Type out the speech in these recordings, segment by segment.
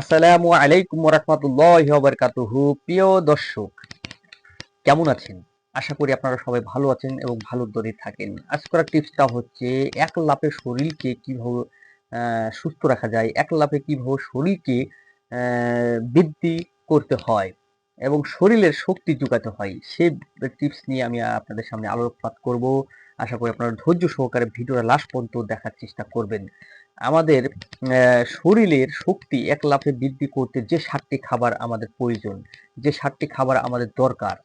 আসসালামু আলাইকুম রহমতুল্লাহ বারকাতুহু প্রিয় দর্শক, কেমন আছেন? আশা করি আপনারা সবাই ভালো আছেন এবং ভালো দরে থাকেন। আজকের টিপসটা হচ্ছে, এক লাফে শরীরকে কীভাবে সুস্থ রাখা যায়, এক লাফে কীভাবে শরীরকে বৃদ্ধি করতে হয় এবং শরীরের শক্তি যোগাতে হয়, সে টিপস নিয়ে আমি আপনাদের সামনে আলোকপাত করব। আশা করি আপনারা ধৈর্য সহকারে ভিডিওটা লাস্ট পর্যন্ত দেখার চেষ্টা করবেন। আমাদের শরীরের শক্তি এক লাফে বৃদ্ধি করতে যে সাতটি খাবার আমাদের প্রয়োজন, যে সাতটি খাবার আমাদের দরকার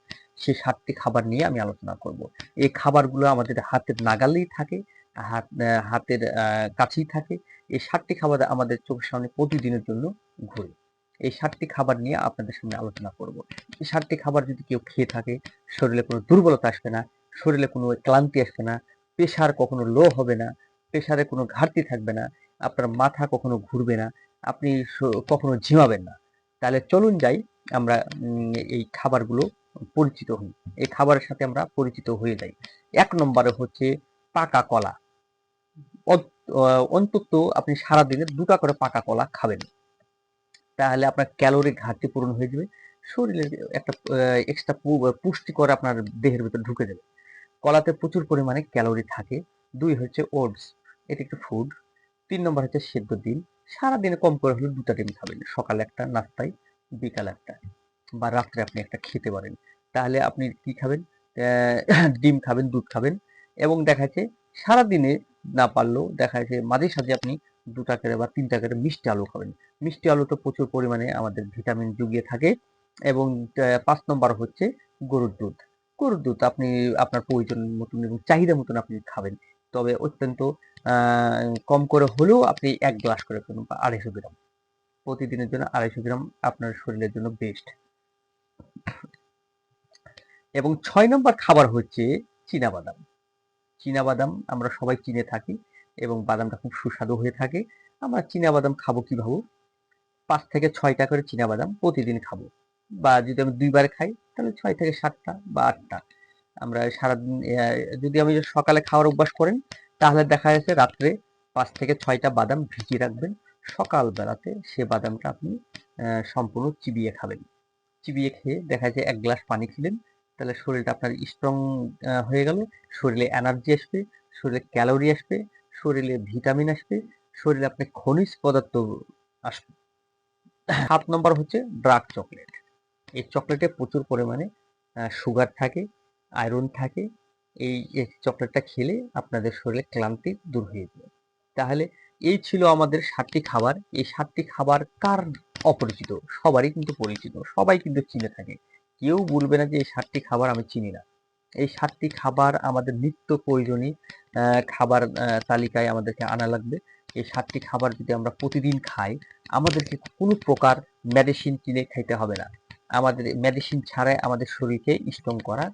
সেই সাতটি খাবার নিয়ে আমি আলোচনা করব। এই খাবারগুলো আমাদের হাতের নাগালেই থাকে, হাত হাতের কাছেই থাকে। এই সাতটি খাবার আমাদের চোখের সামনে প্রতিদিনের জন্য ঘুরে। এই সাতটি খাবার নিয়ে আপনাদের সামনে আলোচনা করব। এই সাতটি খাবার যদি কেউ খেয়ে থাকে, শরীরে কোনো দুর্বলতা আসবে না, শরীরে কোনো ক্লান্তি আসবে না, প্রেশার কখনো লো হবে না, প্রেশারে কোনো ঘাটতি থাকবে না আপনার মাথা কখনো ঘুরবে না, আপনি কখনো ঝিমাবেন না। তাহলে চলুন যাই, আমরা এই খাবারগুলো পরিচিত হই। এই খাবারের সাথে আমরা পরিচিত হয়ে যাই। এক নম্বরে হচ্ছে পাকা কলা। অন্তত আপনি সারাদিনে দুটা করে পাকা কলা খাবেন। তাহলে আপনার ক্যালোরি ঘাটতি পূরণ হয়ে যাবে, শরীরে একটা এক্সট্রা পুষ্টিকর আপনার দেহের ভিতর ঢুকে যাবে। কলাতে প্রচুর পরিমাণে ক্যালোরি থাকে। দুই হচ্ছে ওটস। এটি একটু ফুড তিন নম্বর হচ্ছে সেদ্ধ ডিম সারাদিনে কম করে হলে দুটা ডিম খাবেন। সকালে একটা, নাস্তায়, বিকাল একটা বা রাত্রে আপনি একটা খেতে পারেন। তাহলে আপনি কি খাবেন? ডিম খাবেন, দুধ খাবেন এবং দেখা যাচ্ছে সারাদিনে না পারলেও দেখা যাচ্ছে মাঝে সাঝে আপনি দুটা করে বা তিনটা করে মিষ্টি আলু খাবেন। মিষ্টি আলু তো প্রচুর পরিমাণে আমাদের ভিটামিন যুগিয়ে থাকে এবং পাঁচ নম্বর হচ্ছে গরুর দুধ। গরুর দুধ আপনি আপনার প্রয়োজন মতন এবং চাহিদা মতন আপনি খাবেন। তবে অত্যন্ত কম করে হলেও আপনি এক গ্লাস করে খাবেন বা আড়াইশো গ্রাম। প্রতিদিনের জন্য আড়াইশো গ্রাম আপনার শরীরের জন্য বেস্ট এবং ছয় নম্বর খাবার হচ্ছে চীনাবাদাম। চীনাবাদাম আমরা সবাই চিনে থাকি এবং বাদামটা খুব সুস্বাদু হয়ে থাকে। আমরা চীনাবাদাম খাব কীভাবে? পাঁচ থেকে ছয়টা করে চীনাবাদাম প্রতিদিন খাব। বা যদি আমি দুইবার খাই, তাহলে ছয় থেকে সাতটা বা আটটা। আমরা সারাদিন যদি আমি সকালে খাওয়ার অভ্যাস করেন, তাহলে দেখা যাচ্ছে রাত্রে পাঁচ থেকে ছয়টা বাদাম ভিজিয়ে রাখবেন। সকাল বেলাতে সে বাদামটা আপনি সম্পূর্ণ চিবিয়ে খাবেন। চিবিয়ে খেয়ে দেখা যায় এক গ্লাস পানি খেলেন, তাহলে শরীরটা আপনার স্ট্রং হয়ে গেল। শরীরে এনার্জি আসবে, শরীরে ক্যালোরি আসবে, শরীরে ভিটামিন আসবে, শরীরে আপনার খনিজ পদার্থ আসবে। সাত নম্বর হচ্ছে ডার্ক চকলেট এই চকলেটে প্রচুর পরিমাণে সুগার থাকে আয়রন থাকে, এই চকলেটটা খেলে আপনাদের শরীরে ক্লান্তি দূর হয়ে যাবে তাহলে এই ছিল আমাদের সাতটি খাবার। এই সাতটি খাবার কার অপরিচিত? সবারই কিন্তু পরিচিত, সবাই কিন্তু চিনে থাকে। কেউ বলবে না যে এই সাতটি খাবার আমি চিনি না। এই সাতটি খাবার আমাদের নিত্য প্রয়োজনীয় খাবার তালিকায় আমাদেরকে আনা লাগবে। এই সাতটি খাবার যদি আমরা প্রতিদিন খাই, আমাদেরকে কোনো প্রকার মেডিসিন কিনে খাইতে হবে না। আমাদের মেডিসিন ছাড়াই আমাদের শরীরকে স্ট্রং করা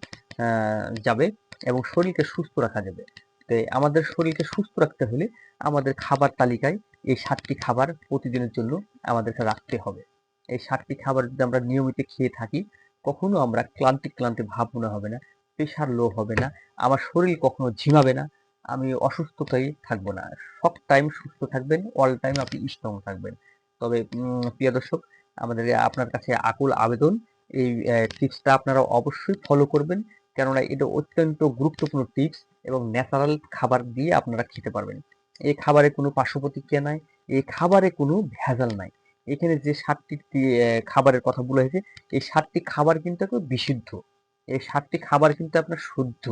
যাবে এবং শরীরকে সুস্থ রাখা যাবে। তো আমাদের শরীরকে সুস্থ রাখতে হলে আমাদের খাবার তালিকায় এই সাতটি খাবার প্রতিদিনের জন্য আমাদেরকে রাখতে হবে। এই সাতটি খাবার যদি আমরা নিয়মিত খেয়ে থাকি, কখনো আমরা ক্লান্তি ক্লান্তি ভাব মনে হবে না, প্রেশার লো হবে না, আমার শরীর কখনো ঝিমাবে না, আমি অসুস্থতায় থাকব না। সব টাইম সুস্থ থাকবেন অল টাইম আপনি স্ট্রং থাকবেন। তবে প্রিয় দর্শক, আমাদের আপনার কাছে আকুল আবেদন। এই টিপসটা আপনারা অবশ্যই ফলো করবেন। কেননা এটা অত্যন্ত গুরুত্বপূর্ণ টিপস এবং ন্যাচারাল খাবার দিয়ে আপনারা খেতে পারবেন। এই খাবারে কোনো পার্শ্ব প্রতিক্রিয়া নাই এই খাবারে কোনো ভেজাল নাই। এখানে যে সাতটি খাবারের কথা বলা হয়েছে, এই সাতটি খাবার কিন্তু বিশুদ্ধ। এই সাতটি খাবার কিন্তু আপনার শুদ্ধ।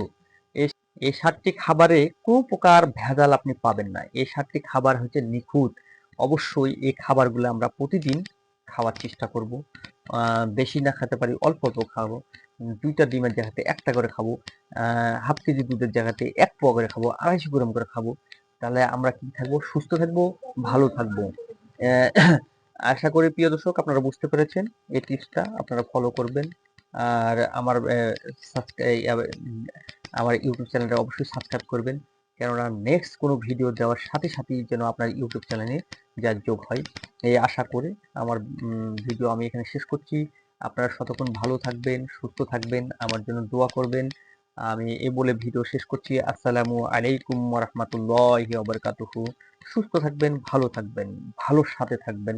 এই সাতটি খাবারে কোনো প্রকার ভেজাল আপনি পাবেন না। এই সাতটি খাবার হচ্ছে নিখুঁত। অবশ্যই এই খাবারগুলো আমরা প্রতিদিন খাওয়ার চেষ্টা করব। বেশি না খেতে পারি, অল্প অল্প খাব। দুইটা ডিমের জায়গাতে একটা করে খাব। হাফ কেজি দুধের জায়গাতে এক পোয়া করে খাব, আড়াইশো গ্রাম করে খাব। তাহলে আমরা কি থাকব? সুস্থ থাকব, ভালো থাকব। আশা করি প্রিয় দর্শক, আপনারা বুঝতে পেরেছেন এই টিপসটা। আপনারা ফলো করবেন। আর আমার আমার ইউটিউব চ্যানেলটা অবশ্যই সাবস্ক্রাইব করবেন। কেননা নেক্সট কোনো ভিডিও দেওয়ার সাথে সাথেই যেন আপনার ইউটিউব চ্যানেলে যা যোগ হয়। এই আশা করে আমার ভিডিও আমি এখানে শেষ করছি। আপনারা শতক্ষণ ভালো থাকবেন, সুস্থ থাকবেন, আমার জন্য দোয়া করবেন। আমি এ বলে ভিডিও শেষ করছি। আসসালামু আলাইকুম রহমতুল্লাহ বারকাতুহু। সুস্থ থাকবেন, ভালো থাকবেন, ভালো সাথে থাকবেন।